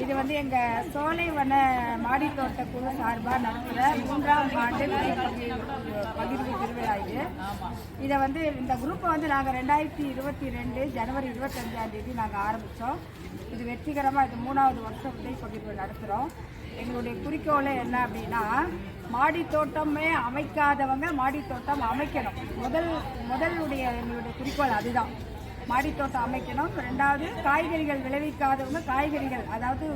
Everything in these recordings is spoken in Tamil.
இது வந்து எங்கள் சோலைவன மாடித்தோட்ட குழு சார்பாக நடத்துகிற மூன்றாம் ஆண்டு பகிர்வு திருவிழா இது. இதை வந்து இந்த குரூப்பை வந்து நாங்கள் ரெண்டாயிரத்தி இருபத்தி ரெண்டு ஜனவரி இருபத்தஞ்சாம் தேதி நாங்கள் ஆரம்பித்தோம் இது வெற்றிகரமாக இது மூணாவது வருஷம் உதவி பகிர்வு நடத்துகிறோம் எங்களுடைய குறிக்கோளே என்ன அப்படின்னா மாடி தோட்டமே அமைக்காதவங்க மாடி தோட்டம் அமைக்கணும். முதல் முதலுடைய எங்களுடைய குறிக்கோள் அதுதான். மாடித்தோட்டம் அமைக்கணும். ரெண்டாவது காய்கறிகள் விளைவிக்காதவங்க காய்கறிகள் அதாவது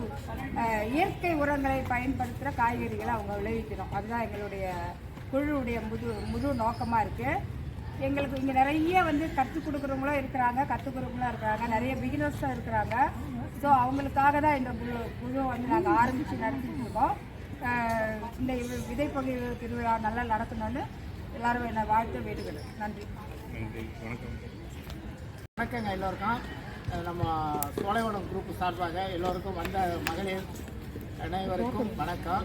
இயற்கை உரங்களை பயன்படுத்துகிற காய்கறிகளை அவங்க விளைவிக்கணும். அதுதான் எங்களுடைய குழுவுடைய முது முழு நோக்கமாக இருக்குது எங்களுக்கு இங்கே நிறைய வந்து கற்றுக் கொடுக்குறவங்களும் இருக்கிறாங்க கற்றுக்கிறவங்களும் இருக்கிறாங்க. நிறைய பிகினர்ஸும் இருக்கிறாங்க. ஸோ அவங்களுக்காக தான் இந்த குழு குழு வந்து நாங்கள் ஆரம்பித்து நடத்திட்டு இருக்கோம். இந்த விதைப்பகுதி திருவிழா நல்லா நடத்தணும்னு எல்லாரும் என்னை வாழ்த்து வேண்டுகிறேன். நன்றி. நன்றி. வணக்கம். வணக்கங்க எல்லோருக்கும். நம்ம சோலைவனம் குரூப் சார்பாக எல்லோருக்கும் வந்த மகளிர் அனைவருக்கும் வணக்கம்.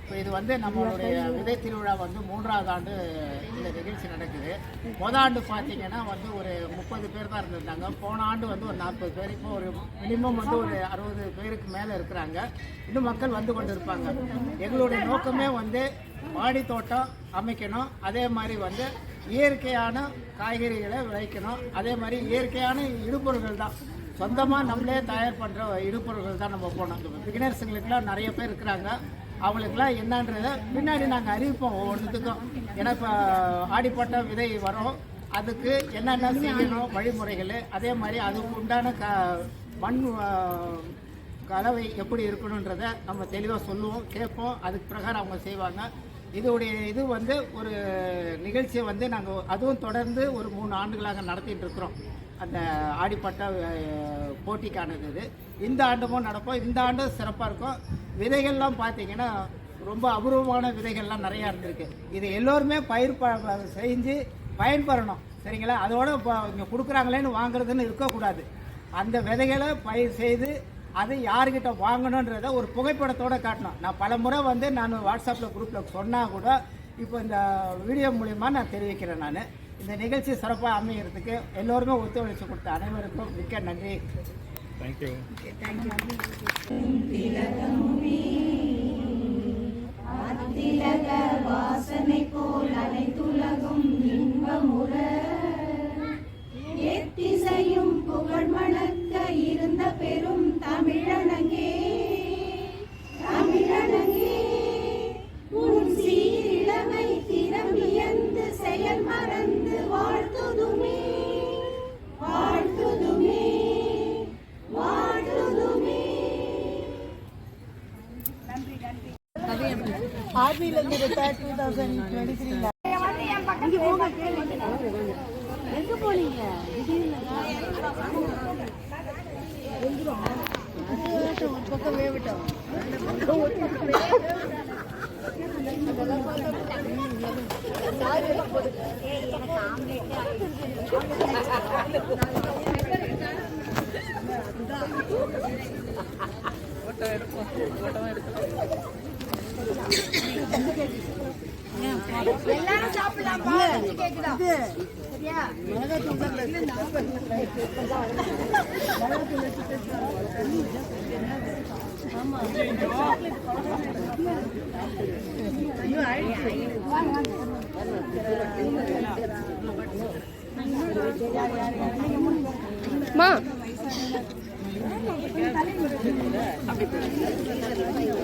இப்போ இது வந்து நம்மளுடைய விதை திருவிழா வந்து மூன்றாவது ஆண்டு இந்த நிகழ்ச்சி நடக்குது. முத ஆண்டு பார்த்தீங்கன்னா வந்து ஒரு முப்பது பேர் தான் இருந்திருந்தாங்க. போன ஆண்டு வந்து ஒரு நாற்பது பேர். இப்போ ஒரு மினிமம் வந்து ஒரு அறுபது பேருக்கு மேலே இருக்கிறாங்க. இன்னும் மக்கள் வந்து கொண்டு இருப்பாங்க எங்களுடைய நோக்கமே வந்து மாடி தோட்டம் அமைக்கணும். அதே மாதிரி வந்து இயற்கையான காய்கறிகளை விளைக்கணும். அதே மாதிரி இயற்கையான இடுபொருள்கள் தான். சொந்தமாக நம்மளே தயார் பண்ணுற இடுபொருள்கள் தான் நம்ம போனோம் இந்த பிகினர்ஸுங்களுக்குலாம் நிறைய பேர் இருக்கிறாங்க. அவங்களுக்குலாம் என்னன்றதை பின்னாடி நாங்கள் அறிவிப்போம் ஒவ்வொன்றுத்துக்கும் ஏன்னா இப்போ ஆடிப்பட்ட விதை வரும். அதுக்கு என்னென்ன செய்யணும் வழிமுறைகள். அதே மாதிரி அதுக்கு உண்டான க மண் கலவை எப்படி இருக்கணுன்றதை நம்ம தெளிவாக சொல்லுவோம் கேட்போம். அதுக்கு பிரகாரம் அவங்க செய்வாங்க. இதோடைய இது வந்து ஒரு நிகழ்ச்சியை வந்து நாங்கள் அதுவும் தொடர்ந்து ஒரு மூணு ஆண்டுகளாக நடத்திட்டு இருக்கிறோம். அந்த ஆடிப்பட்ட போட்டிக்கானது இது. இந்த ஆண்டுமும் நடப்போம். இந்த ஆண்டும் சிறப்பாக இருக்கும். விதைகள்லாம் பார்த்தீங்கன்னா ரொம்ப அபூர்வமான விதைகள்லாம் நிறையா இருந்திருக்கு. இது எல்லோருமே பயிர் ப ப- செஞ்சு பயன்பெறணும். சரிங்களா? அதோட இப்போ இங்கே கொடுக்குறாங்களேன்னு வாங்குறதுன்னு இருக்கக்கூடாது. அந்த விதைகளை பயிர் செய்து அது யார்கிட்ட வாங்கணுன்றத ஒரு புகைப்படத்தோட காட்டணும். நான் பல முறை வந்து நான் வாட்ஸ்அப்பில் குரூப்பில் சொன்னால் கூட இப்போ இந்த வீடியோ மூலிமா நான் தெரிவிக்கிறேன் நான். இந்த நிகழ்ச்சி சிறப்பாக அமைகிறதுக்கு எல்லோருமே ஒத்துழைச்சு கொடுத்த அனைவருக்கும் மிக்க நன்றி. தேங்க்யூ எத்திசையும் the 2023 2023 எல்லாரும் சாப்பிடலாம்ப்பா. கேக்குதா? சரியா?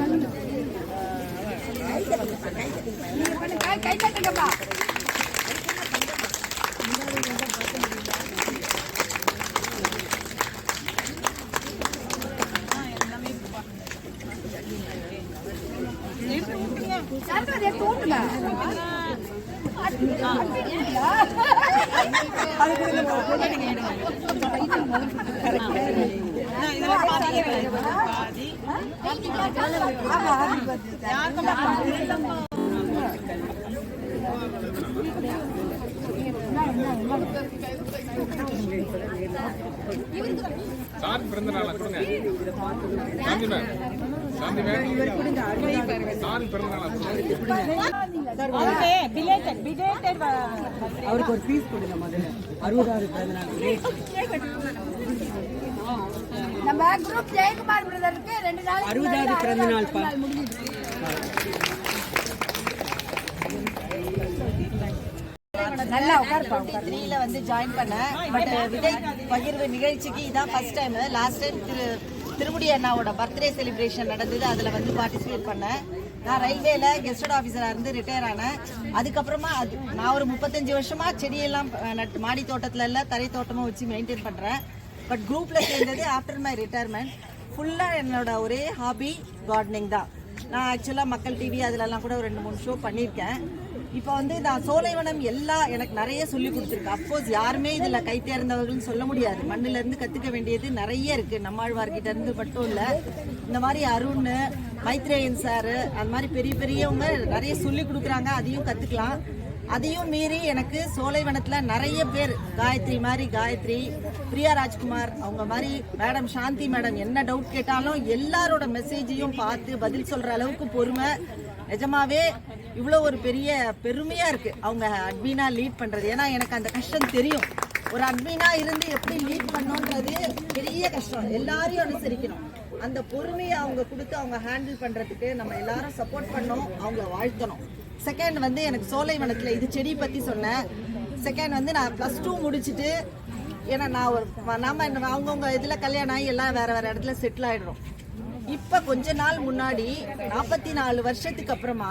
கை கை தட்டுங்கப்பா யாருக்கும் சார் பிறந்த நாளா கொடுங்க Shanthi ma'am Shanthi ma'am sir பிறந்த நாளா அவருக்கு ஒரு பீஸ் கொடுங்க முதல்ல. அறுபதாவது பிறந்த நாள் நம்ம குரூப் ஜெயக்குமார் பிரதருக்கு ரெண்டு நாள் அறுபதாவது பிறந்த நாள். நல்லா உட்காருப்பா த்ரீல வந்து ஜாயின் பண்ணேன். பட் விதை பகிர்வு நிகழ்ச்சிக்கு இதான் first time last time Thiru Thirumudi அண்ணாவோட பர்த்டே செலிப்ரேஷன் நடந்தது. அதில் வந்து பார்ட்டிசிபேட் பண்ணேன். நான் ரயில்வேல கெஸ்டட் ஆஃபீஸராக இருந்து ரிட்டையர் ஆனேன். அதுக்கப்புறமா அது நான் ஒரு முப்பத்தஞ்சு வருஷமா செடியெல்லாம் மாடி தோட்டத்துல எல்லாம் தரை தோட்டமும் வச்சு மெயின்டைன் பண்ணுறேன் பட் குரூப்பில் சேர்ந்தது ஆஃப்டர் மை ரிட்டையர்மெண்ட் ஃபுல்லாக என்னோட ஒரே ஹாபி கார்டனிங் தான். நான் ஆக்சுவலாக மக்கள் டிவி அதிலலாம் கூட ஒரு ரெண்டு மூணு ஷோ பண்ணியிருக்கேன். இப்போ வந்து நான் சோலைவனம் எல்லா எனக்கு நிறைய சொல்லி கொடுத்துருக்கு. அப்கோர்ஸ் யாருமே இதில் கைத்தேர்ந்தவர்கள்னு சொல்ல முடியாது. மண்ணிலேருந்து கற்றுக்க வேண்டியது நிறைய இருக்குது நம்மாழ்வார்கிட்ட இருந்து மட்டும் இல்லை. இந்த மாதிரி அருண் மைத்ரேயன் சார் அந்த மாதிரி பெரிய பெரியவங்க நிறைய சொல்லி கொடுக்குறாங்க. அதையும் கற்றுக்கலாம் அதையும் மீறி எனக்கு சோலைவனத்தில் நிறைய பேர் காயத்ரி மாதிரி காயத்ரி பிரியா ராஜ்குமார் அவங்க மாதிரி மேடம் சாந்தி மேடம் என்ன டவுட் கேட்டாலும் எல்லாரோட மெசேஜையும் பார்த்து பதில் சொல்கிற அளவுக்கு பொறுமை. நிஜமாவே இவ்வளோ ஒரு பெரிய பெருமையாக இருக்குது அவங்க அட்மீனா லீட் பண்ணுறது ஏன்னா எனக்கு அந்த கஷ்டம் தெரியும். ஒரு அட்மீனா இருந்து எப்படி லீட் பண்ணோன்றது பெரிய கஷ்டம். எல்லாரையும் அனுசரிக்கணும். அந்த பொறுமையை அவங்க கொடுத்து அவங்க ஹேண்டில் பண்ணுறதுக்கு நம்ம எல்லாரும் சப்போர்ட் பண்ணோம் அவங்கள வாழ்த்தணும். செகண்ட் வந்து எனக்கு சோலைவனத்தில் இது செடி பற்றி சொன்னேன். செகண்ட் வந்து நான் ப்ளஸ் டூ முடிச்சுட்டு ஏன்னா நான் ஒரு நாம அவங்கவுங்க இதில் கல்யாணம் ஆகி எல்லாம் வேறு வேறு இடத்துல செட்டில் ஆகிடுறோம் இப்போ கொஞ்ச நாள் முன்னாடி நாற்பத்தி நாலு வருஷத்துக்கு அப்புறமா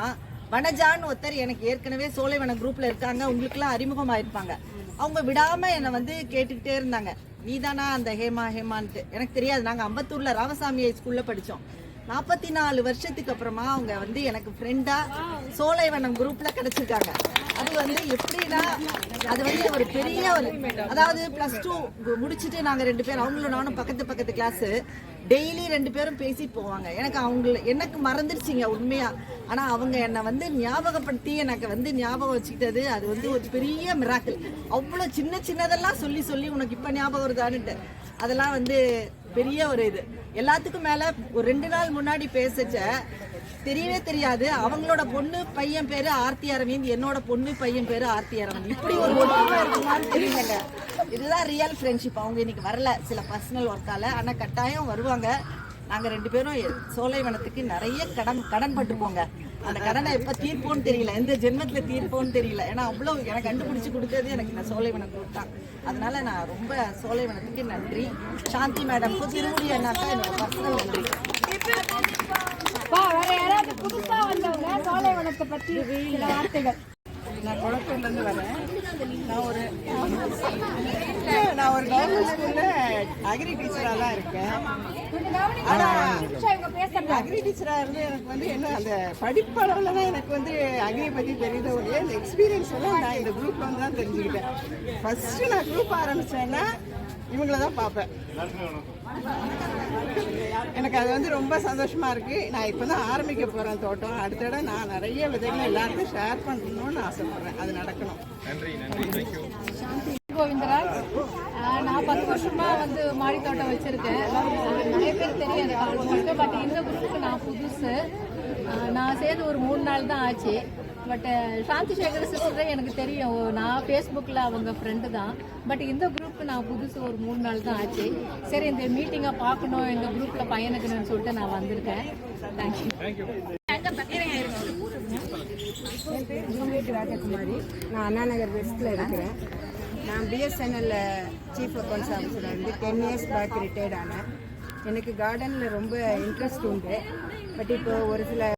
வனஜான்னு ஒருத்தர் எனக்கு ஏற்கனவே சோலைவன குரூப்பில் இருக்காங்க உங்களுக்குலாம் அறிமுகமாயிருப்பாங்க. அவங்க விடாமல் என்னை வந்து கேட்டுக்கிட்டே இருந்தாங்க. நீதானா அந்த ஹேமா ஹேமான்ட்டு. எனக்கு தெரியாது. நாங்கள் அம்பத்தூரில் ராமசாமி ஸ்கூலில் படித்தோம் நாற்பத்தி நாலு வருஷத்துக்கு அப்புறமா அவங்க வந்து எனக்கு ஃப்ரெண்டா சோலைவனம் குரூப்ல கிடைச்சிருக்காங்க. அது வந்து எப்படின்னா அது வந்து ஒரு பெரிய ஒரு அதாவது பிளஸ் டூ முடிச்சுட்டு நாங்க ரெண்டு பேரும் அவங்களும் நானும் பக்கத்து பக்கத்து கிளாஸ் டெய்லி ரெண்டு பேரும் பேசிட்டு போவாங்க. எனக்கு அவங்கள எனக்கு மறந்துடுச்சிங்க உண்மையா. ஆனா அவங்க என்னை வந்து ஞாபகப்படுத்தி எனக்கு வந்து ஞாபகம் வச்சுக்கிட்டது அது வந்து ஒரு பெரிய மிராக்கிள் அவ்வளோ சின்ன சின்னதெல்லாம் சொல்லி சொல்லி உனக்கு இப்போ ஞாபகம் வருதான்னுட்டு. அதெல்லாம் வந்து பெரிய ஒரு இது. எல்லாத்துக்கும் மேல ஒரு ரெண்டு நாள் முன்னாடி பேசச்ச தெரியவே தெரியாது. அவங்களோட பொண்ணு பையன் பேரு ஆர்த்தி அரவிந்த் என்னோட பொண்ணு பையன் பேரு ஆர்த்தி அரவிந்த். இப்படி ஒரு இருக்குமான்னு தெரியல இதுதான் ரியல் ஃப்ரெண்ட்ஷிப் அவங்க இன்னைக்கு வரல. சில பர்சனல் ஒர்க்கால ஆனால் கட்டாயம் வருவாங்க. நாங்கள் ரெண்டு பேரும் சோலைவனத்துக்கு நிறைய கடன் கடன் பட்டுப்போங்க. அந்த கடனை எப்போ தீர்ப்போன்னு தெரியல. எந்த ஜென்மத்தில் தீர்ப்போன்னு தெரியல. ஏன்னா அவ்வளோ எனக்கு கண்டுபிடிச்சு கொடுத்தது எனக்கு நான் சோலைவனம் கொடுத்தான் அதனால நான் ரொம்ப சோலைவனத்துக்கு நன்றி. சாந்தி மேடம்க்கும் திருமுடி அண்ணாக்கா என்னோட பர்சனல் நன்றி. புதுசாக வந்தவங்க சோலைவனத்தை பற்றி சில வார்த்தைகள். நான் குளத்தூர்லேருந்து வரேன். நான் ஒரு நான் ஒரு கவர்மெண்ட் ஸ்கூலில் அக்ரி டீச்சராக தான் இருக்கேன். ஆனால் அக்ரி டீச்சராக இருந்து எனக்கு வந்து என்ன அந்த படிப்பளவில் தான் எனக்கு வந்து அக்ரி பற்றி தெரியுத. ஒரு இந்த எக்ஸ்பீரியன்ஸ் எல்லாம் நான் இந்த குரூப்பில் வந்து தான் தெரிஞ்சுக்கிட்டேன். ஃபஸ்ட்டு நான் குரூப் ஆரம்பித்தேன்னா இவங்கள தான் பார்ப்பேன். எனக்கு அது வந்து ரொம்ப சந்தோஷமா இருக்கு. நான் இப்போ தான் ஆரம்பிக்க போகிறேன் தோட்டம். அடுத்த தடவை நான் நிறைய விதைகள் எல்லாருக்கும் ஷேர் பண்ணணும்னு ஆசைப்பட்றேன். அது நடக்கணும். நன்றி நன்றி. Thank you Govindaraj. நான் பத்து வருஷமா வந்து மாடி தோட்டம் வச்சிருக்கேன். நிறைய பேர் தெரியாது. பட் இந்த குரூப்புக்கு நான் புதுசு. நான் சேர்ந்து ஒரு மூணு நாள் தான் ஆச்சு. பட் சாந்தி சேகர் சிஸ்டர் எனக்கு தெரியும். நான் ஃபேஸ்புக்கில் அவங்க ஃப்ரெண்டு தான். பட் இந்த குரூப்புக்கு நான் புதுசு ஒரு மூணு நாள் தான் ஆச்சு. சரி இந்த மீட்டிங்கை பார்க்கணும். இந்த குரூப்பில் பயணிக்கணும்னு சொல்லிட்டு நான் வந்திருக்கேன். தேங்க்யூ என் பேர் ஜூலியட் ராஜகுமாரி. நான் அண்ணா நகர் வெஸ்ட்டில் இருக்கிறேன். நான் பிஎஸ்என்எல்ல சீஃப் அக்கௌண்ட்ஸ் ஆஃபீஸராக இருந்து டென் இயர்ஸ் பேக் ரிட்டையர்ட் ஆனேன். எனக்கு கார்டனில் ரொம்ப இன்ட்ரெஸ்ட் உண்டு. பட் இப்போ ஒரு சில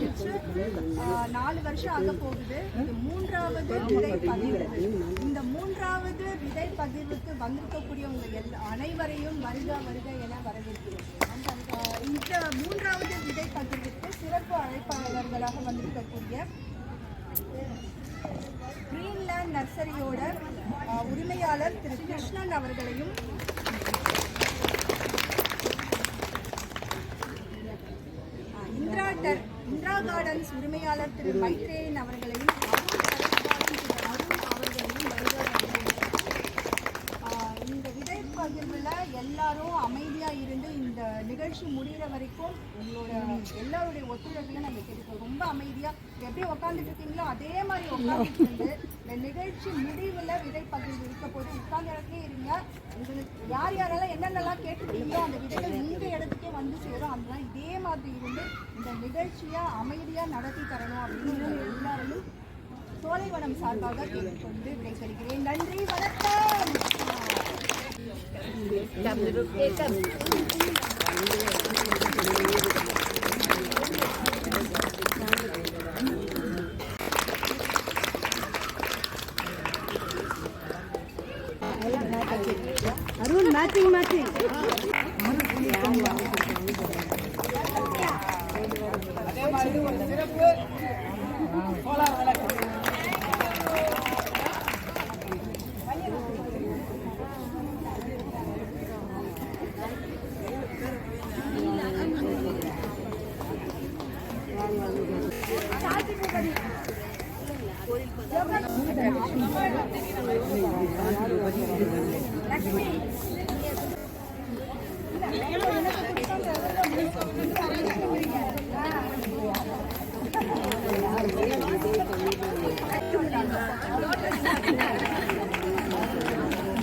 ஆரம்பிச்சு நாலு வருஷம் ஆக போகுது. இது மூன்றாவது விதை பகிர்வு இந்த மூன்றாவது விதை பகிர்வுக்கு வந்திருக்கக்கூடியவங்க எல் அனைவரையும் வருக வருக என வரவேற்கிறோம். இந்த மூன்றாவது விதை பகிர்வுக்கு சிறப்பு அழைப்பாளர்களாக வந்திருக்கக்கூடிய கிரீன்லேண்ட் நர்சரியோட உரிமையாளர் திரு கிருஷ்ணன் அவர்களையும் உரிமையாளர் திரு மைத்ரேயன் அவர்களையும் இந்த விதை பகிர்வில் எல்லாரும் அமைதியாக இருந்து இந்த நிகழ்ச்சி முடிகிற வரைக்கும் உங்களோட எல்லாருடைய ஒத்துழைப்பையும் நாங்கள் கேட்டுக்கோம் ரொம்ப அமைதியாக எப்படி உட்காந்துட்டு இருக்கீங்களோ அதே மாதிரி உட்காந்துட்டு இருந்து இந்த நிகழ்ச்சி முடிவில் விதை பகிர்வு இருக்க போது உட்கார்ந்த இடத்துலயே இருங்க. உங்களுக்கு யார் யாரெல்லாம் என்னென்னலாம் கேட்டுருக்கீங்களோ அந்த விதைகள் இந்த இடத்துக்கே வந்து சேரும். அதெல்லாம் இதே மாதிரி இருந்து இந்த நிகழ்ச்சியை அமைதியாக நடத்தி தரணும் அப்படின்னு எல்லாரையும் சோலைவனம் சார்பாக கேட்டுக்கொண்டு விடைபெறுகிறேன். நன்றி வணக்கம். அருண் மேட்சிங் மேட்சிங் அதே மாதிரி ஒரு சிறப்பு சோலார் விளக்கு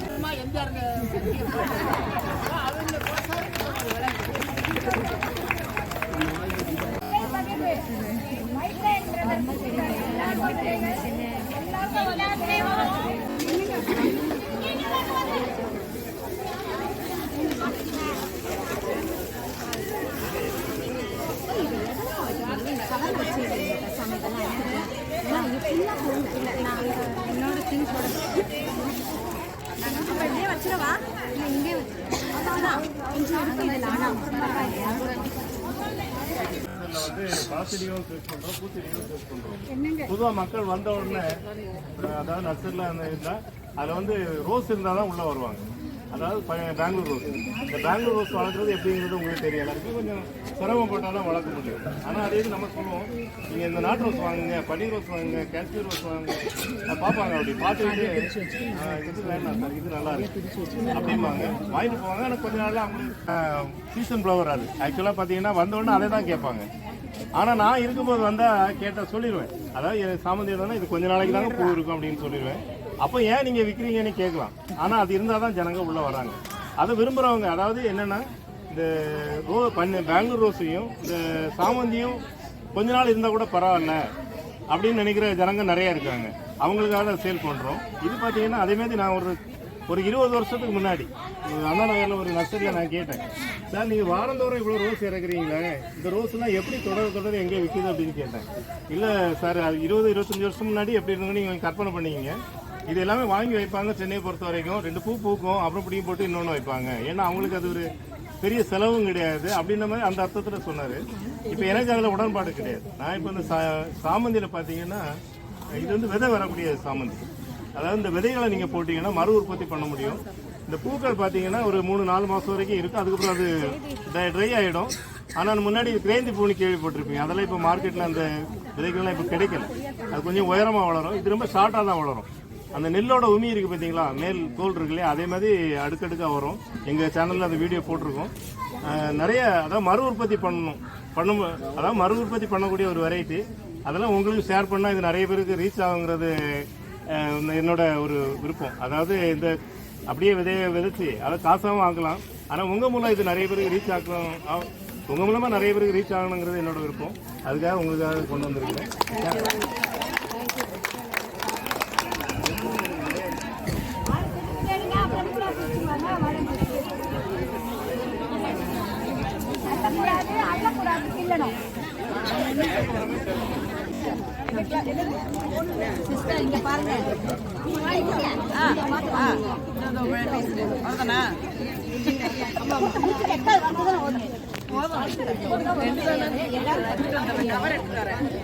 சும்மா எம்ஜிஆர் அவங்க இதில் வந்து யூஸ் பண்ணுறோம் பூச்செடியும் யூஸ் பண்ணுறோம் பொதுவாக மக்கள் வந்த உடனே அதாவது நர்சரியில் அந்த இருந்தால் அதில் வந்து ரோஸ் இருந்தால் தான் உள்ளே வருவாங்க. அதாவது ப- பெங்களூர் ரோஸ். இந்த பெங்களூர் ரோஸ் வளர்க்குறது எப்படிங்கிறது உங்களுக்கு தெரியும். எல்லாருக்கும் கொஞ்சம் சிரமப்பட்டால் தான் வளர்க்க முடியும். ஆனால் அதே இது நம்ம சொல்லுவோம். நீங்கள் இந்த நாட்டு ரோஸ் வாங்குங்க பன்னீர் ரோஸ் வாங்குங்க காஷ்மீர் ரோஸ் வாங்குங்க பார்ப்பாங்க அப்படி. பார்த்துட்டு இது வேண்டாம் சார் இது நல்லா இருக்கு அப்படிம்பாங்க. வாங்கிட்டு போவாங்க. ஆனால் கொஞ்ச நாள்ல அவங்களுக்கு சீசன் ஃப்ளவர் அது. ஆக்சுவலாக பார்த்தீங்கன்னா வந்தோடனே அதை தான் கேட்பாங்க. ஆனால் நான் இருக்கும்போது வந்தால் கேட்டால் சொல்லிடுவேன் அதாவது என் சாமந்தி தானே இது கொஞ்ச நாளைக்கு தாங்க பூ இருக்கும் அப்படின்னு சொல்லிடுவேன் அப்போ ஏன் நீங்கள் விற்கிறீங்கன்னு கேட்கலாம். ஆனால் அது இருந்தால் தான் ஜனங்க உள்ளே வராங்க அதை விரும்புகிறவங்க அதாவது என்னென்னா இந்த ரோ பண்ண பெங்களூர் ரோஸையும் இந்த சாமந்தியும் கொஞ்ச நாள் இருந்தால் கூட பரவாயில்ல அப்படின்னு நினைக்கிற ஜனங்க நிறையா இருக்காங்க. அவங்களுக்காக சேல் பண்ணுறோம் இது பார்த்தீங்கன்னா அதேமாதிரி நான் ஒரு ஒரு இருபது வருஷத்துக்கு முன்னாடி. அண்ணா நகரில் ஒரு நர்சரியில் நான் கேட்டேன். சார் நீங்கள் வாரந்தோறும் இவ்வளோ ரோஸ் இறக்குறீங்களே? இந்த ரோஸ்லாம் எப்படி தொடர தொடர் எங்கே விற்கிது அப்படின்னு கேட்டேன். இல்லை சார் அது இருபது இருபத்தஞ்சி வருஷம் முன்னாடி எப்படி இருந்தோன்னு நீங்கள் கற்பனை பண்ணீங்க இது எல்லாமே வாங்கி வைப்பாங்க சென்னையை பொறுத்த வரைக்கும். ரெண்டு பூ பூக்கும் அப்புறம் பிடிக்கும் போட்டு இன்னொன்று வைப்பாங்க. ஏன்னா அவங்களுக்கு அது ஒரு பெரிய செலவும் கிடையாது. அப்படின்ற மாதிரி அந்த அர்த்தத்தில் சொன்னார். இப்போ எனக்கு அதில் உடன்பாடு கிடையாது. நான் இப்போ இந்த சா சாமந்தியில் பார்த்தீங்கன்னா இது வந்து விதை வரக்கூடிய சாமந்தி. அதாவது இந்த விதைகளை நீங்கள் போட்டிங்கன்னா மறு உற்பத்தி பண்ண முடியும். இந்த பூக்கள் பார்த்தீங்கன்னா ஒரு மூணு நாலு மாதம் வரைக்கும் இருக்கும் அதுக்கப்புறம் அது ட்ரை ஆகிடும் ஆனால் முன்னாடி கிரேந்தி பூனி கேள்விப்பட்டிருப்பீங்க. அதெல்லாம் இப்போ மார்க்கெட்டில் அந்த விதைகள்லாம் இப்போ கிடைக்கல. அது கொஞ்சம் உயரமாக வளரும். இது ரொம்ப ஷார்ட்டாக தான் வளரும். அந்த நெல்லோட உமி இருக்குது பார்த்தீங்களா மேல் தோல் இருக்கு இல்லையா? அதே மாதிரி அடுக்கடுக்காக வரும். எங்கள் சேனலில் அந்த வீடியோ போட்டிருக்கோம். நிறைய அதாவது மறு உற்பத்தி பண்ணணும். பண்ணும் அதாவது மறு உற்பத்தி பண்ணக்கூடிய ஒரு வெரைட்டி அதெல்லாம் உங்களுக்கு ஷேர் பண்ணால் இது நிறைய பேருக்கு ரீச் ஆகுங்கிறது என்னோட ஒரு விருப்பம். அதாவது இந்த அப்படியே விதைய விதைச்சி அதை காசாகவும் ஆக்கலாம் ஆனால் உங்கள் மூலம் இது நிறைய பேருக்கு ரீச் ஆகணும். ஆ- மூலமாக நிறைய பேருக்கு ரீச் ஆகணுங்கிறது என்னோட விருப்பம். அதுக்காக உங்களுக்காக கொண்டு வந்திருக்கேன். அள்ளக்கூடாது சிஸ்டர் இங்க பாருங்க ஆ, ஆ. இதோ,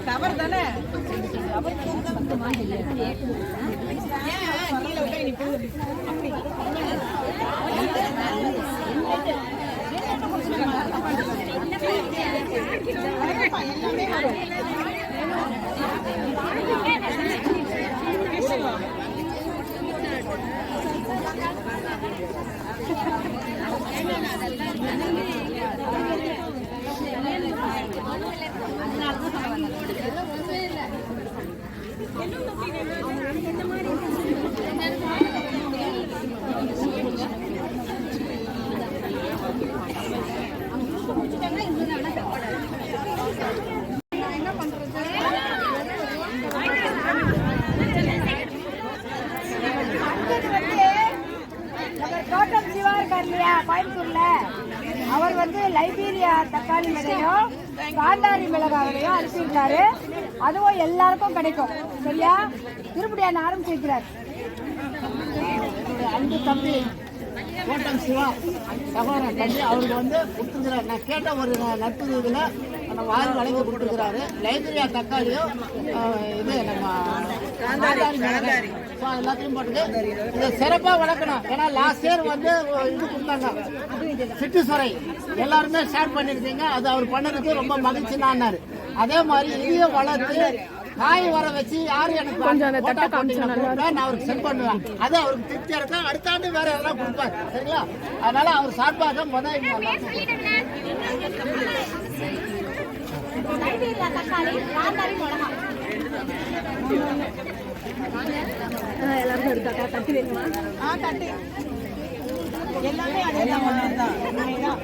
கவர் தானே எல்லாமே வரும். அடுத்தது வந்து நம்ம தோட்டம் சிவா இருக்கார் இல்லையா கோயம்புத்தூர்ல அவர் வந்து லைபீரியா தக்காளி விதையும் காந்தாரி மிளகாவையும் அனுப்பியிருக்காரு அதுவும் எல்லாருக்கும் கிடைக்கும் சரியா திருப்படியான ஆரம்பிச்சு வைக்கிறார்? என்னுடைய அன்பு தம்பி கோட்டம் சிவா சகோதரன் தம்பி அவருக்கு வந்து கொடுத்துருக்கிறார். நான் கேட்ட ஒரு நட்பு இதில் நம்ம வாரி வழங்கி கொடுத்துருக்கிறாரு. லைப்ரரியா தக்காளியும் இது நம்ம காந்தாரி எல்லாத்தையும் போட்டுட்டு இதை சிறப்பாக வளர்க்கணும். ஏன்னா லாஸ்ட் இயர் வந்து இது கொடுத்தாங்க. சிட்டுசுரை. எல்லாருமே ஷேர் பண்ணியிருக்கீங்க. அது அவர் பண்ணதுக்கு ரொம்ப மகிழ்ச்சினான்னாரு அதே மாதிரி இதையும் வளர்த்து காய் வர வச்சு யாரு எனக்கு கொஞ்சம் அந்த தட்டை நான் அவருக்கு சென்ட் பண்ணுவேன். அது அவருக்கு திருப்தியா இருக்கும் அடுத்த ஆண்டு வேற எல்லாம் கொடுப்பாரு. சரிங்களா? அதனால அவர் சார்பாக முதல் எல்லாருக்கும் தக்காளி காந்தாரி மிளகா. எல்லாமே அதே தான்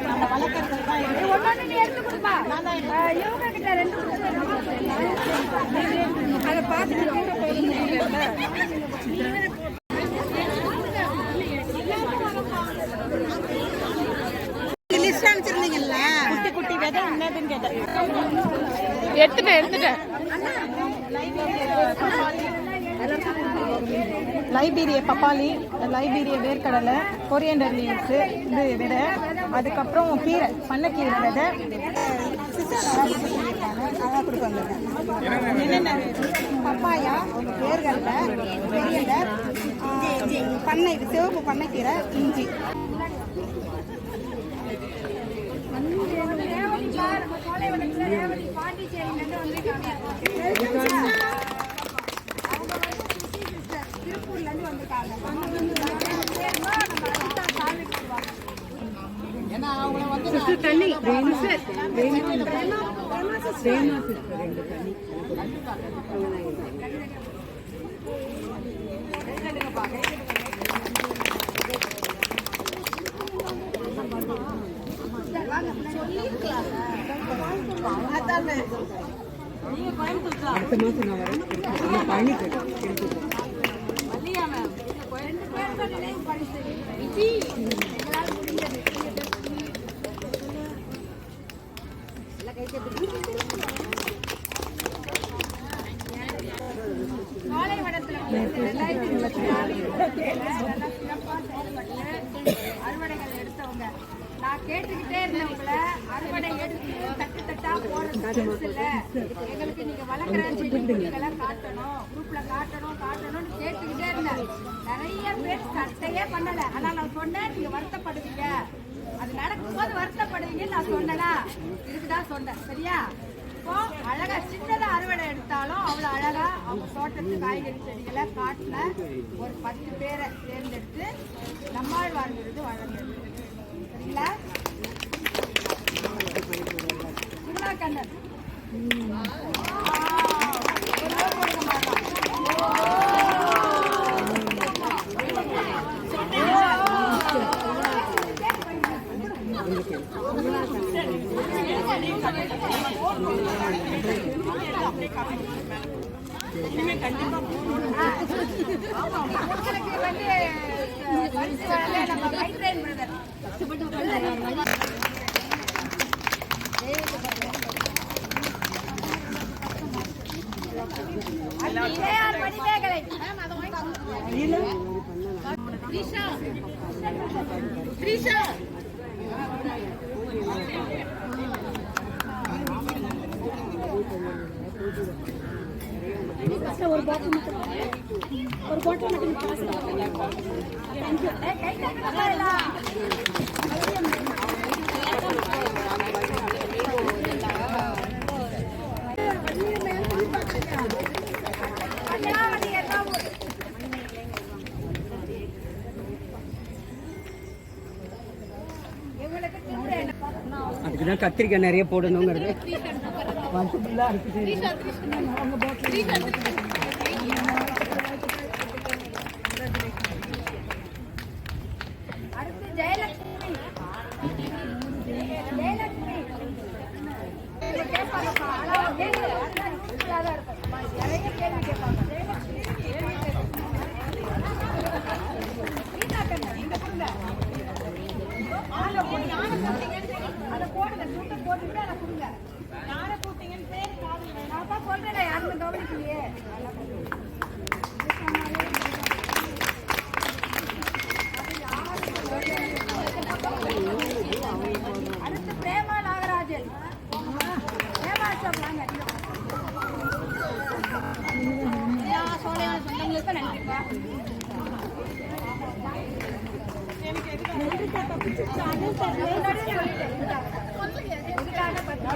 நம்ம வளர்க்கறது தான் ஒன்னொன்னு நீ எடுத்து கொடுப்பா. அஹ் இவங்க கிட்ட ரெண்டு அதை பார்த்துட்டு லிஸ்ட் அனுப்பிச்சிருந்தீங்கல்ல? குட்டி குட்டி விதை என்னதுன்னு கேட்டேன். எடுத்துட்டேன் எடுத்துட்டேன். லைபீரிய பப்பாளி லைபீரிய வேர்க்கடலை கொரியண்டர் லீவ்ஸு இது விதை. அதுக்கப்புறம் கீரை பண்ணக்கீரை விதை. அதான் பப்பாயா வேர்கடலை பெரியலை பண்ணை இது சிவப்பு பண்ணைக்கீரை இஞ்சி. வந்திருக்காங்க. அவங்க வந்து சுசி sister, திருப்பூர்ல இருந்து வந்திருக்காங்க. நம்ம சேர்ந்தா நம்ம பரிசு. எங்களால் முடிஞ்சது. சோலைவனத்துல வந்து ரெண்டாயிரத்தி இருபத்தி நாலு இருபத்தி நல்லா சிறப்பா செயல்பட்டு அறுவடைகள் எடுத்தவங்க நான் கேட்டுக்கிட்டே இருந்தவங்கள அறுவடை எடுத்து தட்டு தட்டா போறது இல்ல எங்களுக்கு நீங்க வளர்க்குற செடிகளை காட்டணும் குரூப்ல காட்டணும் காட்டணும்னு கேட்டுக்கிட்டே இருந்தேன் நிறைய பேர் ஒரு பாட்டில் மட்டும் அதுக்குதான் கத்திரிக்காய் நிறைய போடணுங்கிறது. அவங்க பாட்டில் சொல்றேனே, யாருமே கவனிக்கலையே. அடுத்து பிரேமா நாகராஜன் பிரேமா சொல்றாங்க சொந்தங்களுக்கு நன்றிப்பா முன்னாடியே சொல்லிட்டேன். இதுக்காக பத்து.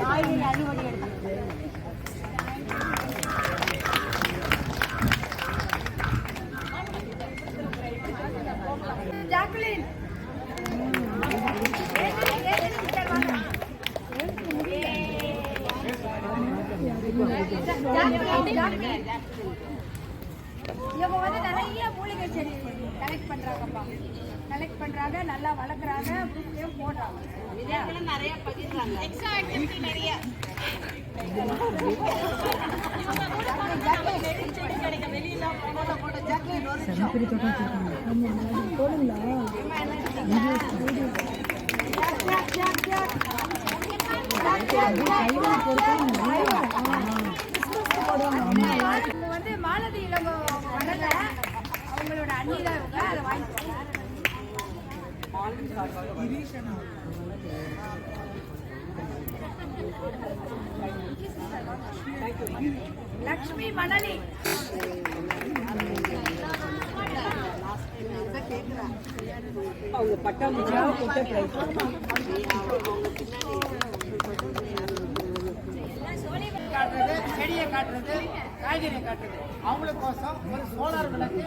காய்கறி அறுவடை எடுத்து. ஜாக்குலின் இவங்க வந்து நிறைய மூலிகை செடி கலெக்ட் பண்றாங்கப்பா. கலெக்ட் பண்றாங்க நல்லா வளர்க்குறாங்க புக்கையும் போடுறாங்க. நிறைய பகிர்றாங்க. எக்ஸ்ட்ரா ஆக்டிவிட்டி நிறைய. இவங்க வந்து மாலதி இளங்கோ வரல நம்மளோட அண்ணி தான் இவங்க அதை வாங்கிக்கோங்க லக்ஷ்மி மணலி. அவங்க பட்டாம்பூச்சியாக கொடுத்த ப்ரைஸ் காட்டுறது செடியை காட்டுறது காய்கறியை காட்டுறது. அவங்களுக்கோசம் ஒரு சோலார் விளக்கு.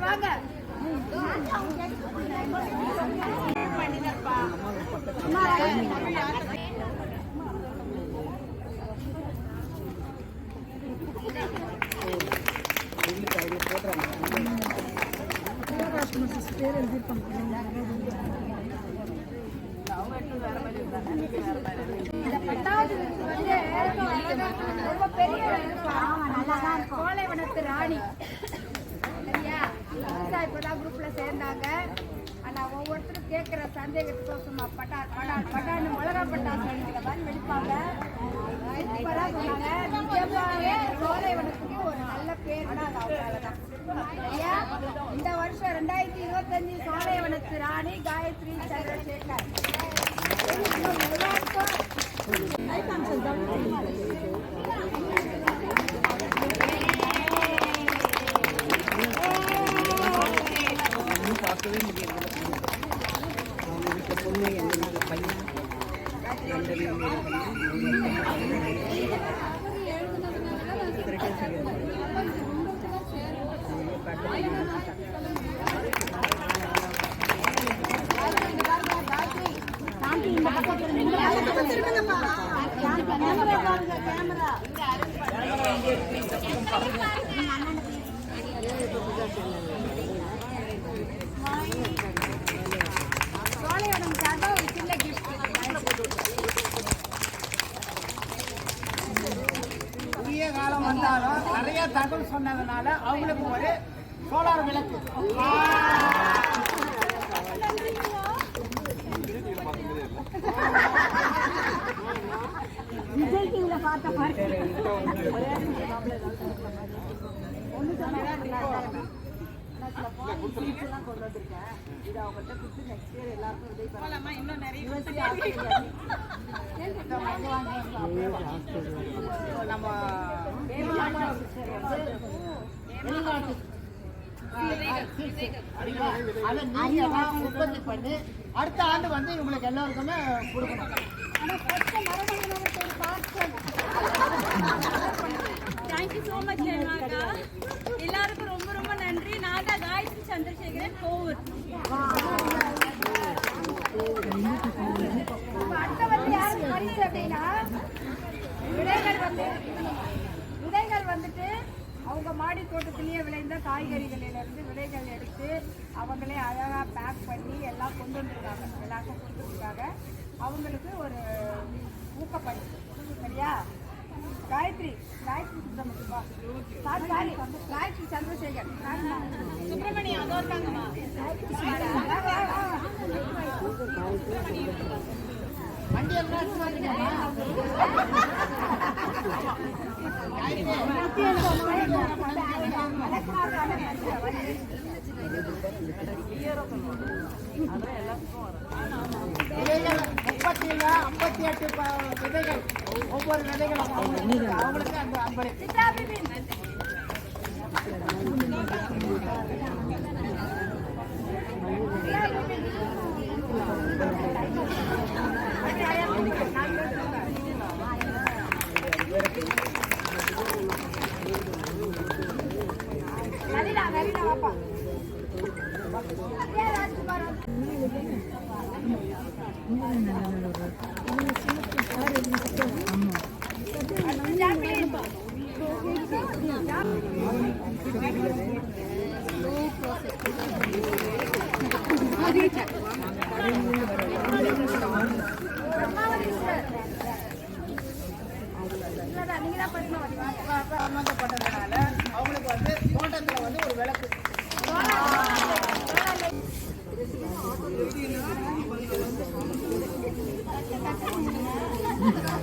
வாங்க. இந்த பத்தாவது வந்து கோலைவனத்து ராணி சரியா புதுசா இப்பதான் குரூப்ல சேர்ந்தாங்க ஆனா ஒவ்வொருத்தரும் கேட்கிற சந்தேகத்துக்கோசமா பட்டார் பட்டார் பட்டான்னு மிளகா பட்டாசு அடிக்கிற மாதிரி வெடிப்பாங்க சூப்பரா சொன்னாங்க நிஜமாவே சோலைவனத்துக்கு ஒரு நல்ல பேருனா அது அவங்களாலதான் இந்த வருஷம் ரெண்டாயிரத்தி இருபத்தஞ்சு சோலைவனத்து ராணி காயத்ரி சந்திரசேகர். எல்லாருக்கும் அவங்களுக்கு பொண்ணு எங்களுக்கு பையன் ரெண்டு சோலைவனம் சார்பா ஒரு சின்ன gift. குறுகிய காலம் வந்தாலும் நிறைய தகவல் சொன்னதுனால அவங்களுக்கு ஒரு சோலார் விளக்கு. விஜய் டிவியில பார்த்த மாதிரி நம்ம வெளிநாட்டு உற்பத்தி பண்ணி அடுத்த ஆண்டு வந்து இவங்களுக்கு எல்லாருக்குமே கொடுக்கணும் thank you so much Chandrasekharan Kovur விதைகள் வந்து விதைகள் வந்துட்டு அவங்க மாடி தோட்டத்திலேயே விளைந்த காய்கறிகளிலிருந்து விதைகள் எடுத்து அவங்களே அழகாக பேக் பண்ணி எல்லாம் கொண்டு வந்துருக்காங்க எல்லாருக்கும் கொடுத்துருக்காங்க அவங்களுக்கு ஒரு விதைகள் அவங்களுக்கு いいから。